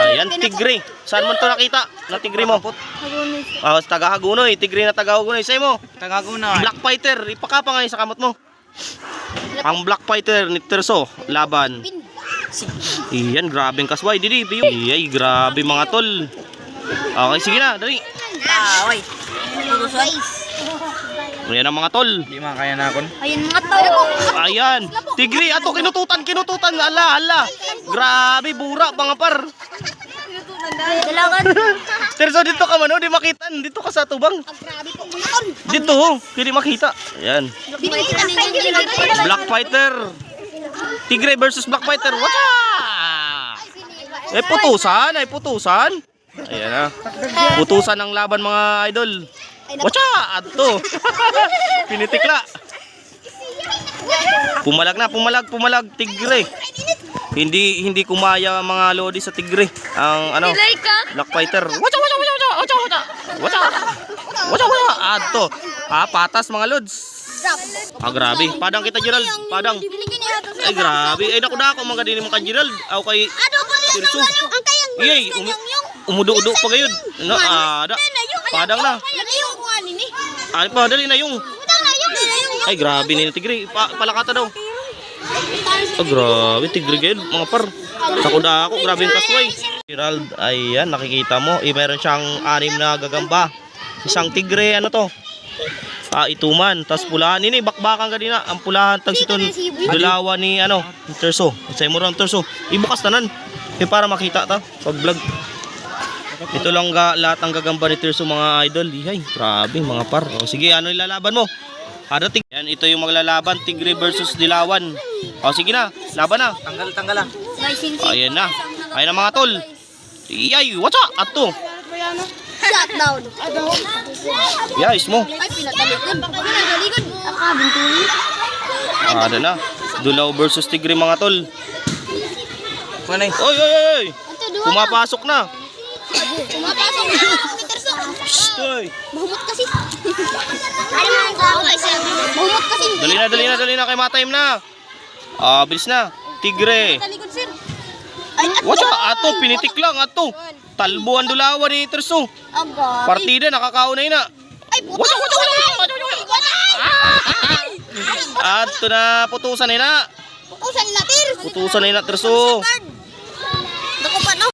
Ayan, tigre. Saan mo to nakita? Na tigre mo? Ah, sa taga Hagunoy. Tigre na taga Hagunoy. Sa'yo mo? Tagaguna. Black Fighter. Ipakapa ngayon sa kamot mo. Ang Black Fighter ni Terso. Laban. Iyan, grabeng kasway. Didi, biyo. Iyay, grabe mga tol. Okay, sige na. Dali. Ah, wait. Ayan ang mga tol. Di makaya na ako. Ayun mga tao. Ayan. Tigre. Ato, kinututan, kinututan. Ala, ala. Grabe, bura, mga par. Dalagan. Terso, dito ka man, oh. Di makita. Dito ka sa tubang. Grabe po mga Dito, oh. Hindi makita. Ayan. Black Fighter. Tigre versus Black Fighter. What's Eh, putusan. Ay, putusan. Ayan na. Putusan ang laban mga idol. What's Ato. Pinitikla. Pumalag na, pumalag, pumalag. Tigre. Hindi hindi kumaya ang mga lodi sa tigre. Ang ano, Black Fighter. What's What's What's What's What's What's What's Ato. Ah, patas mga lods. Ah, grabe. Padang kita, Gerald. Padang. Ay, grabe. Ay, naku na ako. Mga ganini mo ka, Gerald. Aw kay Ano Tirso. ang kayang umi umudo-udo pa gayon. No, ah, da. Padang na. Ay, pa, dali na yung. Ay, grabe ni Tigre. Pa, palakata daw. Oh, grabe. Tigre gayon, mga par. Sakuda ako. Grabe yung kasway. Gerald, ayan, nakikita mo. Eh, meron siyang anim na gagamba. Isang tigre, ano to? Ah, ituman. Tapos pulahan. Ini, bakbakan ganina. Ang pulahan, tag siton. Dulawa ni, ano, Terso. Sa mo ron, Terso. Ibukas tanan. Eh, para makita ta. Pag vlog. Ito lang ga, lahat ang gagamba ni Terso mga idol. Ihay, grabe mga par. O, sige, ano ilalaban mo? Ada tig Yan, ito yung maglalaban. Tigre versus Dilawan. O, sige na. Laban na. Tanggal, tanggal ah. Sinsi. Ayan na. Ayan na mga tol. Iyay, what's up? Ato. Shut down. Yais mo. Ay, pinatalikod. Pinatalikod. Akabintuloy. Ada na. Dulaw versus Tigre mga tol. Eh? Oy, oy, oy. Pumapasok na. Pumapasok na. Peterso. Shh, oy. Mahumot kasi. Ano kakay sir? Mahumot kasi. Dali na, dali na, dali na. Kay matime na. Ah, bilis na. Tigre. Talikod sir. Ato, pinitik lang. Ato. Talbo ang dulawa ni Terso. Partida, nakakaunay na. Ay, up, what's up, what's up? Ato na, putusan na. Putusan na tir. Putusan na, Terso. Card.